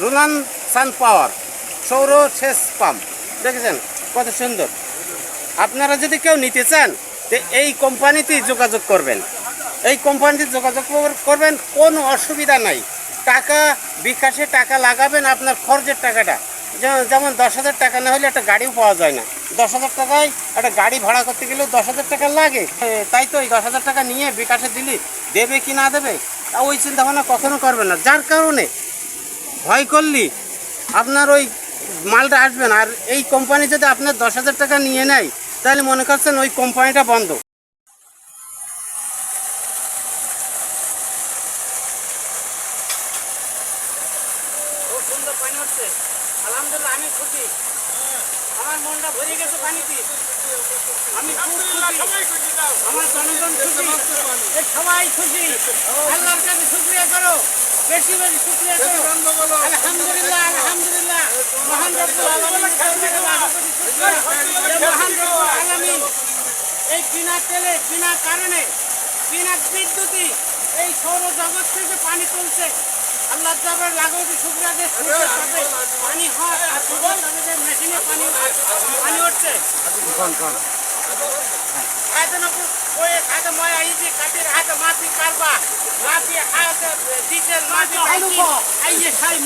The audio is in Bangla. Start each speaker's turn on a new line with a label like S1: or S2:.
S1: রুনান সান পাওয়ার, সৌর সেচ পাম্প। দেখেছেন, কত সুন্দর। আপনারা যদি কেউ নিতে চান, তো এই কোম্পানিতেই যোগাযোগ করবেন। এই কোম্পানিতে যোগাযোগ করবেন, কোনো অসুবিধা নাই। টাকা, বিকাশে টাকা লাগাবেন আপনার খরচের টাকাটা। যেমন দশ হাজার টাকা না হলে একটা গাড়িও পাওয়া যায় না। দশ হাজার টাকায় একটা গাড়ি ভাড়া করতে গেলেও দশ হাজার টাকা লাগে। তাই তো এই দশ হাজার টাকা নিয়ে বিকাশে দিলি, দেবে কি না দেবে ওই চিন্তা ভাবনা কখনো করবেন না। যার কারণে ভয় করলি? আপনার ওই মালটা আসবে না। আর এই কোম্পানি যদি আপনার দশ হাজার টাকা নিয়ে নেয়, তাহলে মনে করছেন ওই কোম্পানিটা বন্ধ। আলহামদুলিল্লাহ, আমি খুশি। আমার মনটা ভরে গেছে পানিতে। আমি আমার জনগণ খুশি। সবাই খুশি। আল্লাহর কাছে শুক্রিয়া করো। বেশি বেশি শুক্রিয়া করো। আলহামদুলিল্লাহ আলহামদুলিল্লাহ। মহান রব্বুল মহান আলামিন এই বিনা তেলে বিনা কারণে বিনা বিদ্যুতি এই সৌর জগৎ থেকে পানি তুলছে। আল্লাহ তাবার লাগাতে শুক্রিয়া যে পানি হয় আর মেশিনে পানি পানি উঠছে। ખાતે મય અહીંથી ખાતે હાથે માથી કાઢવા માથી હાથે ડીઝલ માથી આઈએ સાહેબ